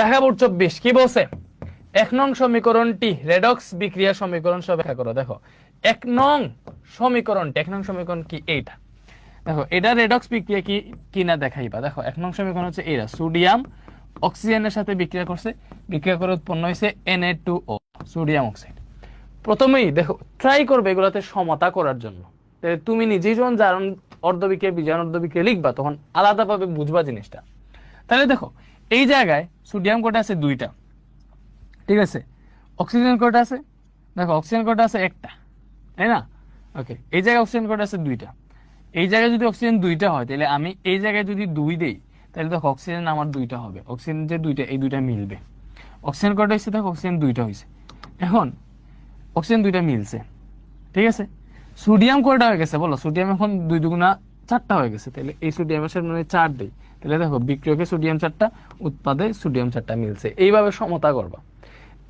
ঢাকা চব্বিশ, কি বলছে? এক নং সমীকরণটি রেডক্স বিক্রিয়া সমীকরণ সহ ব্যাখ্যা করো, দেখো। এক নং এক নং সমীকরণ কি এইটা? দেখো, এটা রেডক্স বিক্রিয়া কি, কিনা দেখাইবা। দেখো, এক নং সমীকরণ হচ্ছে সোডিয়াম অক্সিজেনের সাথে বিক্রিয়া করছে। বিক্রিয়া করে উৎপন্ন হয়েছে Na2O two O sodium oxide. প্রথমেই দেখো ট্রাই করবে এগুলাতে সমতা করার জন্য। তুমি নিজেই যখন জারণ, অর্ধবিক্রিয়া, বিজারণ অর্ধবিক্রিয়া লিখবা, তখন আলাদাভাবে বুঝবা জিনিসটা। তাহলে দেখো এই জায়গায় সোডিয়াম কোটা আছে দুইটা। ঠিক আছে? অক্সিজেন কোটা আছে, দেখো, অক্সিজেন কোটা আছে একটা, তাই না? ওকে, এই জায়গায় অক্সিজেন কোটা আছে দুইটা। এই জায়গায় যদি অক্সিজেন দুইটা হয়, তাহলে আমি এই জায়গায় যদি দুই দেই, তাহলে দেখো, অক্সিজেন আমার দুইটা হবে। অক্সিজেন যে দুইটা, এই দুইটা মিলবে। অক্সিজেন কটা হয়েছে, দেখো, অক্সিজেন দুইটা হয়েছে। এখন, অক্সিজেন দুইটা মিলছে। ঠিক আছে? সোডিয়াম কয়টা হয়ে গেছে, বলো, সোডিয়াম এখন দুই দুগুণা চারটা হয়ে গেছে, তাহলে এই সোডিয়ামের সাথে মানে চার দেই। তাহলে দেখো, বিক্রিয়কে সোডিয়াম চারটা, উৎপাদে সোডিয়াম চারটা মিলছে। এইভাবে সমতা করবা।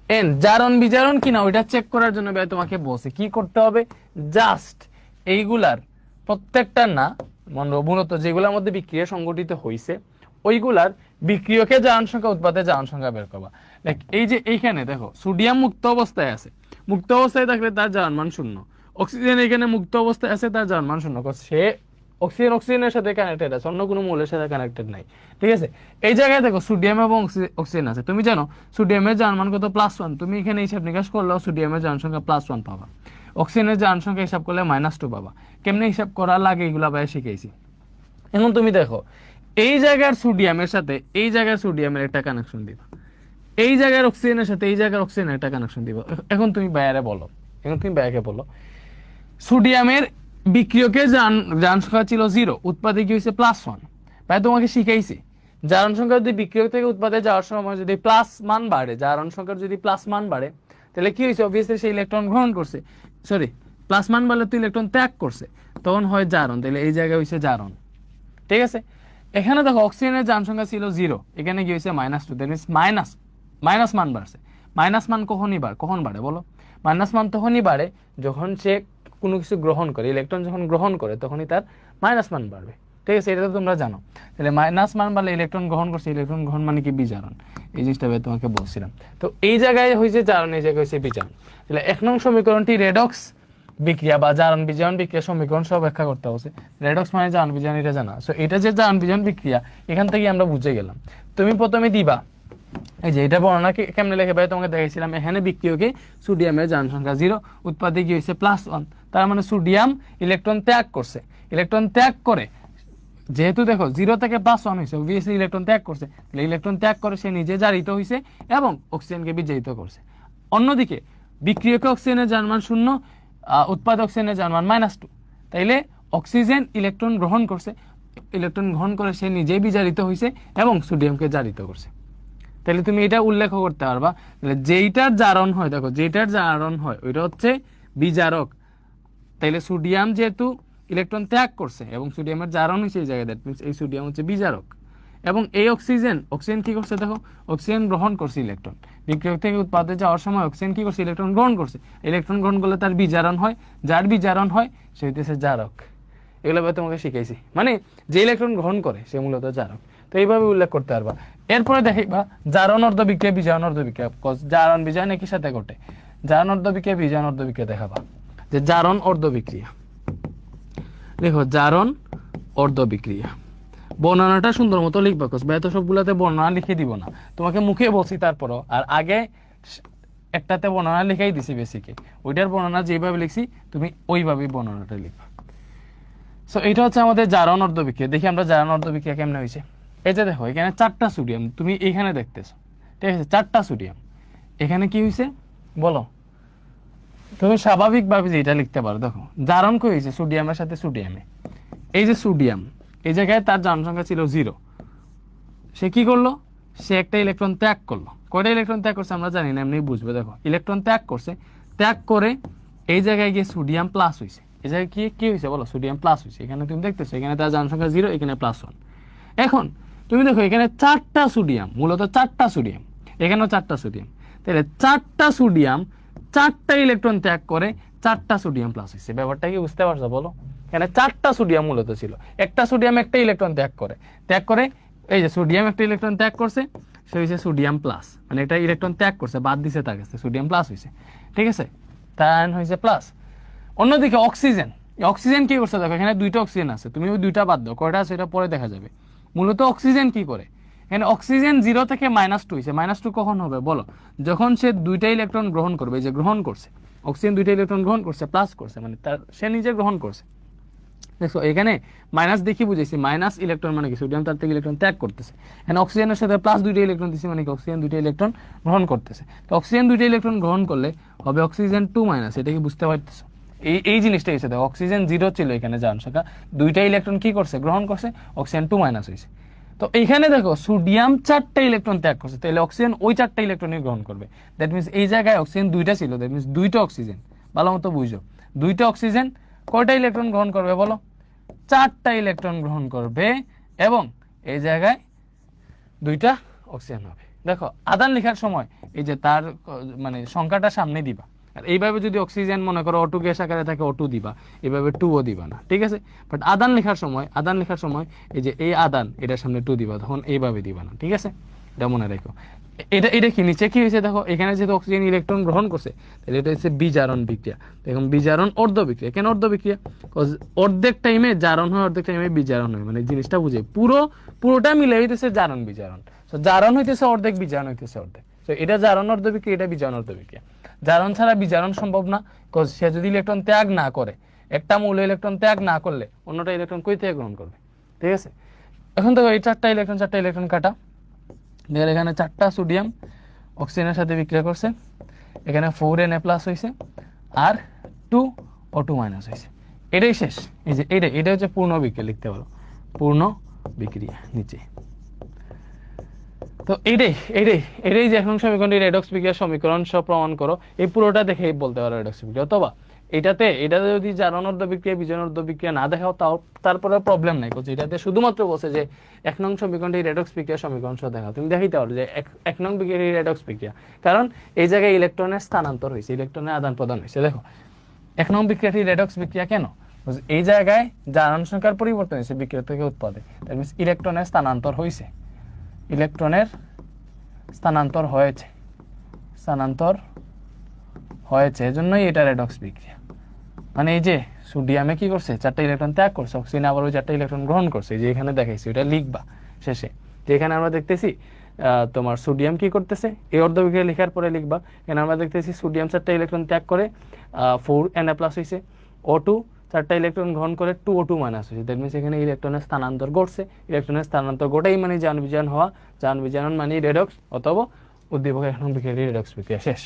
এন জারণ বিজারণ কিনা, ওইটা চেক করার জন্য ভাই তোমাকে বলছে, কি করতে হবে? জাস্ট এইগুলার প্রত্যেকটা না, মনে- মূলত যেগুলোর মধ্যে বিক্রিয়া সংগঠিত হয়েছে ওইগুলার বিক্রিয়কে জারণ সংখ্যা, উৎপাদে জারণ সংখ্যা বের করবা। লাইক এই যে এইখানে দেখো, সোডিয়াম মুক্ত অবস্থায় আছে। মুক্ত অবস্থায় থাকলে তার জারণ মান শূন্য। অক্সিজেন এখানে মুক্ত অবস্থায় আছে, তার জারণ মান শূন্য। সে অক্সিজেন, অক্সিজেনের সাথে কানেক্টেড আছে, অন্য কোনো মৌলের সাথে কানেক্টেড নাই। ঠিক আছে? এই জায়গায় দেখো সোডিয়াম এবং অক্সিজেন আছে। তুমি জানো সোডিয়ামের জারণ মান কত প্লাস ওয়ান তুমি এখানে হিসাব নিকাশ করলেও সোডিয়ামের জারণ সংখ্যা প্লাস ওয়ান পাবা। অক্সিজেনের জারণ সংখ্যা হিসাব করলে মাইনাস টু পাবা। কেমনে হিসাব করা লাগে এগুলা ভাই শিখেছি এখন তুমি দেখো, এই জায়গার সোডিয়ামের সাথে, এই জায়গার সোডিয়ামের একটা কানেকশন দিবা। এই জায়গার অক্সিজেনের সাথে, এই জায়গার অক্সিজেনের একটা কানেকশন দিব। এখন তুমি বাইরে বলো, এখন তুমি বাইরে বলো সোডিয়ামের বিক্রিয়কে জান জারণ সংখ্যা ছিল জিরো উৎপাদে কি হয়েছে প্লাস ওয়ান ভাই, তোমাকে শিখাইছি। জারণ সংখ্যা যদি বিক্রিয়ক থেকে উৎপাদে যাওয়ার সময় যদি প্লাস মান বাড়ে, জারণ সংখ্যার যদি প্লাস মান বাড়ে, তাহলে কি হয়েছে? অবভিয়াসলি সেই ইলেকট্রন গ্রহণ করছে। সরি প্লাস মান বাড়লে তো ইলেকট্রন ত্যাগ করছে। তখন হয় জারণ, তাহলে এই জায়গায় হয়েছে জারণ। ঠিক আছে? এখানে দেখো অক্সিজেনের যান সংখ্যা ছিল জিরো এখানে কি হয়েছে? Minus two that means minus minus মান বাড়ছে। মাইনাস মান কখনই বাড়ে কখন বাড়ে বলো? মাইনাস মান তখনই বাড়ে যখন সে কোনো কিছু গ্রহণ করে ইলেকট্রন যখন গ্রহণ করে, তখনই তার মাইনাস মান বাড়বে। ঠিক আছে, এটা তো তোমরা জানো। তাহলে মাইনাস মান বাড়লে ইলেকট্রন গ্রহণ করছে ইলেকট্রন গ্রহণ মানে কি? বিজারণ। এই জিনিসটা তোমাকে বলছিলাম। তো এই জায়গায় হয়েছে জারণ, এই জায়গায় হয়েছে বিজারণ। তাহলে এক নং সমীকরণটি রেডক্স বিক্রিয়া বা জারণ বিজারণ বিক্রিয়া সমীকরণ সব ব্যাখ্যা করতে হচ্ছে। রেডক্স মানে জারণ বিজারণ, এটা জানা। সো এটা যে জারণ বিজারণ বিক্রিয়া, এখান থেকে আমরা বুঝে গেলাম। তুমি প্রথমে দিবা। এই যে এটা বর্ণনা কে- কেমনে লেখে ভাই? তোমাকে দেখাইছিলাম, এখানে বিক্রিয়কে সোডিয়ামের জারণ সংখ্যা জিরো। উৎপাদে কি হয়েছে? প্লাস ওয়ান তার মানে সোডিয়াম ইলেকট্রন ত্যাগ করছে। ইলেকট্রন ত্যাগ করে, যেহেতু দেখো জিরো থেকে প্লাস ওয়ান হয়েছে অবভিয়াসলি ইলেকট্রন ত্যাগ করছে। তাহলে ইলেকট্রন ত্যাগ করে সে নিজে জারিত হয়েছে এবং অক্সিজেনকে বিজারিত করছে। অন্যদিকে বিক্রিয়কে অক্সিজেনের জানমান শূন্য? উৎপাদ অক্সিজেনের জানমান মাইনাস টু তাইলে অক্সিজেন ইলেকট্রন গ্রহণ করছে। ইলেকট্রন গ্রহণ করে সে নিজেই বিজারিত হয়েছে এবং সোডিয়ামকে জারিত করছে। তাহলে তুমি এটা উল্লেখ করতে পারবা। তাহলে যেইটার জারণ হয়, দেখো যেইটার জারণ হয়, ওইটা হচ্ছে বিজারক। তাহলে সোডিয়াম যেহেতু ইলেকট্রন ত্যাগ করছে এবং সোডিয়ামের জারণ হয়েছে এই জায়গায় দ্যাট মিনস এই সোডিয়াম হচ্ছে বিজারক। এবং এই অক্সিজেন অক্সিজেন কি করছে, দেখো, অক্সিজেন গ্রহণ করছে ইলেকট্রন। বিক্রিয়ক থেকে উৎপাদে যাওয়ার সময় অক্সিজেন কি করছে, ইলেকট্রন গ্রহণ করছে। ইলেকট্রন গ্রহণ করলে তার বিজারণ হয়। যার বিজারণ হয়, সে হইতেছে জারক। এগুলো তোমাকে শিখাইছি। মানে যে ইলেকট্রন গ্রহণ করে, সে মূলত জারক। তো এইভাবে উল্লেখ করতে পারবা। এরপরে দেখিবা, জারণ, অর্ধ বিক্রিয়া বিজারণ অর্ধ বিক্রিয়া। জারণ বিজারণ একই সাথে ঘটে। জারণ, অর্ধ বিক্রিয়া বিজারণ অর্ধ বিক্রিয়া দেখাবা। যে জারণ, অর্ধ বিক্রিয়া। দেখো, জারণ, অর্ধ বিক্রিয়া। বর্ণনাটা সুন্দর মতো লিখবা, কোস ভাই তো সবগুলাতে বর্ণনা লিখে দিব না। তোমাকে মুখে বলছি তারপরও, আর আগে একটাতে বর্ণনা লিখাই দিছি বেসিকে ওইটার বর্ণনা যেভাবে লিখছি, তুমি ওইভাবেই বর্ণনাটা লিখবা। সো এটা হচ্ছে আমাদের জারণ, অর্ধ বিক্রিয়া। দেখি আমরা জারণ, অর্ধ বিক্রিয়া কেমনে হয়েছে। যে দেখো, এখানে চারটা সোডিয়াম, তুমি এইখানে দেখতেছো। ঠিক আছে, চারটা সোডিয়াম। এখানে কি হয়েছে বলো। তুমি স্বাভাবিকভাবে যে এটা লিখতে পারো, দেখো। জারণ কি হয়েছে সোডিয়ামের সাথে সোডিয়ামে। এই যে সোডিয়াম, এই জায়গায় তার জারণ সংখ্যা ছিল জিরো। সে কি করল? সে একটা ইলেকট্রন ত্যাগ করল। কয়টা ইলেকট্রন ত্যাগ করছে আমরা জানি না, এমনি বুঝবে, দেখো। ইলেকট্রন ত্যাগ করছে। ত্যাগ করে এই জায়গায় গিয়ে সোডিয়াম প্লাস হয়েছে এই জায়গায় কি কি হয়েছে বলো, সোডিয়াম প্লাস হয়েছে এখানে তুমি দেখতেছো, এখানে তার জারণ সংখ্যা জিরো, এখানে প্লাস ওয়ান এখন তুমি দেখো, এখানে চারটা সোডিয়াম মূলত চারটা সোডিয়াম এখানেও চারটা সোডিয়াম তাহলে চারটা সোডিয়াম চারটা ইলেকট্রন ত্যাগ করে চারটা সোডিয়াম প্লাস হয়েছে। ব্যাপারটা কি বুঝতে পারছ বলো? এখানে চারটা সোডিয়াম মূলত ছিল। একটা সোডিয়াম একটা ইলেকট্রন ত্যাগ করে। ত্যাগ করে, এই যে সোডিয়াম একটা ইলেকট্রন ত্যাগ করছে, সে হয়েছে সোডিয়াম প্লাস মানে একটা ইলেকট্রন ত্যাগ করছে, বাদ দিছে তার কাছে সোডিয়াম প্লাস হয়েছে। ঠিক আছে? তার হয়েছে প্লাস অন্যদিকে অক্সিজেন অক্সিজেন কি করছে? দেখো, এখানে দুইটা অক্সিজেন আছে। তুমি ওই দুইটা বাদ দাও, কয়টা আছে? এটা পরে দেখা যাবে। মূলত অক্সিজেন কি করে? এখানে অক্সিজেন জিরো থেকে মাইনাস টু হয়েছে মাইনাস টু কখন হবে? বলো। যখন সে দুইটা ইলেকট্রন গ্রহণ করবে যে গ্রহণ করছে অক্সিজেন দুইটা ইলেকট্রন গ্রহণ করছে প্লাস করছে মানে তার, সে নিজে গ্রহণ করছে। দেখো এখানে মাইনাস দেখি বুঝেছি মাইনাস ইলেকট্রন মানে কি? সোডিয়াম তার থেকে ইলেকট্রন ত্যাগ করতেছে। এখানে অক্সিজেনের সাথে প্লাস দুইটা ইলেকট্রন দিচ্ছে মানে কি? অক্সিজেন দুইটা ইলেকট্রন গ্রহণ করতেছে। তো অক্সিজেন দুইটা ইলেকট্রন গ্রহণ করলে হবে অক্সিজেন টু মাইনাস এটা কি বুঝতে পারতেছো? এই এই জিনিসটা হয়েছে, দেখো অক্সিজেন জিরো ছিল এখানে যান শাখা দুইটা ইলেকট্রন কি করছে? গ্রহণ করছে অক্সিজেন টু মাইনাস হয়েছে। তো এইখানে দেখো সোডিয়াম চারটা ইলেকট্রন ত্যাগ করছে তাহলে অক্সিজেন ওই চারটা ইলেকট্রনই গ্রহণ করবে। দ্যাট মিনস এই জায়গায় অক্সিজেন দুইটা ছিল দ্যাট মিনস দুইটা অক্সিজেন ভালো মতো বুঝো। দুইটা অক্সিজেন কয়টা ইলেকট্রন গ্রহণ করবে বলো? চারটা ইলেকট্রন গ্রহণ করবে, এবং এই জায়গায় দুইটা অক্সিজেন হবে। দেখো, আদান লেখার সময়, এই যে তার মানে সংখ্যাটা সামনে দিবা। আর এইভাবে যদি অক্সিজেন মনে করো অটু গ্যাস আকারে থাকে অটু দিবা। এইভাবে টুও দিবা না, ঠিক আছে? বাট আদান লেখার সময়, আদান লেখার সময় এই যে এই আদান, এটার সামনে টু দিবা, তখন এইভাবে দিবা না, ঠিক আছে? এটা মনে রেখো। এটা এটা কি, নিচে কি হয়েছে দেখো? এখানে যেহেতু অক্সিজেন ইলেকট্রন গ্রহণ করছে, তাহলে এটা হচ্ছে বিজারণ বিক্রিয়া। এখন বিজারণ অর্ধ বিক্রিয়া। কেন অর্ধ বিক্রিয়া? অর্ধেক টাইমে জারণ হয়, অর্ধেক টাইমে বিজারণ হয়। মানে জিনিসটা বুঝে। পুরো, পুরোটা মিলে হইতেছে জারণ বিজারণ জারণ হইতেছে অর্ধেক, বিজারণ হইতেছে অর্ধেক। তো এটা জারণ অর্ধ বিক্রিয়া এটা বিজারণ অর্ধ বিক্রিয়া জারণ ছাড়া বিজারণ সম্ভব না কজ সে যদি ইলেকট্রন ত্যাগ না করে, একটা মূল ইলেকট্রন ত্যাগ না করলে অন্যটা ইলেকট্রন কই থেকে গ্রহণ করবে? ঠিক আছে? এখন দেখো, এই চারটা ইলেকট্রন চারটা ইলেকট্রন কাটা। দেখেন, এখানে চারটা সোডিয়াম অক্সিজেনের সাথে বিক্রিয়া করছে। এখানে ফোর এন এ প্লাস হয়েছে আর টু ও টু মাইনাস হয়েছে এটাই শেষ। এই যে এটাই এটা হচ্ছে পূর্ণ বিক্রিয়া, লিখতে পারো পূর্ণ বিক্রিয়া, নিচে। তো এইটাই এইটাই এটাই যে এখন সমীকরণটি রেডক্স বিক্রিয়ার সমীকরণ, সব প্রমাণ করো। এই পুরোটা দেখেই বলতে পারো রেডক্স বিক্রিয়া, অথবা এটাতে এটাতে যদি জারণর্ধ বিক্রিয়া বিজনর্ধ বিক্রিয়া না দেখাও, তাও তারপরে প্রবলেম নাই বলছে এটাতে শুধুমাত্র বলছে যে এক নং সমীকরণটি রেডক্স বিক্রিয়া সমীকরণ সহ দেখাও। তুমি দেখাইতে পারো যে এক নং বিক্রিয়া রেডক্স বিক্রিয়া। কারণ এই জায়গায় ইলেকট্রনের স্থানান্তর হয়েছে ইলেকট্রনের আদান প্রদান হয়েছে, দেখো। এক নং বিক্রিয়াটি রেডক্স বিক্রিয়া কেন? এই জায়গায় জারণ সংখ্যার পরিবর্তন হয়েছে বিক্রিয়া থেকে উৎপাদে। দ্যাট মিনস ইলেকট্রনের স্থানান্তর হয়েছে ইলেকট্রনের স্থানান্তর হয়েছে। স্থানান্তর হয়েছে, এজন্যই এটা রেডক্স বিক্রিয়া। মানে এই যে সোডিয়ামে কি করছে? চারটা ইলেকট্রন ত্যাগ করছে অক্সিজেন আবার ওই চারটা ইলেকট্রন গ্রহণ করছে যে এখানে দেখাইছি ওটা লিখবা শেষে। যে এখানে আমরা দেখতেছি তোমার সোডিয়াম কি করতেছে? এই অর্ধ বিক্রিয়া লেখার পরে লিখবা, এখানে আমরা দেখতেছি সোডিয়াম চারটা ইলেকট্রন ত্যাগ করে ফোর এন এ প্লাস হয়েছে ও টু চারটা ইলেকট্রন গ্রহণ করে টু ও টু মাইনাস হয়েছে। দ্যাট মিনস এখানে ইলেকট্রনের স্থানান্তর ঘটছে। ইলেকট্রনের স্থানান্তর ঘটেই মানে যান বিজান হওয়া। যান বিজানন মানে রেডক্স অথবা উদ্দীপক এখন বিক্রিয়া রেডক্স বিক্রিয়া শেষ।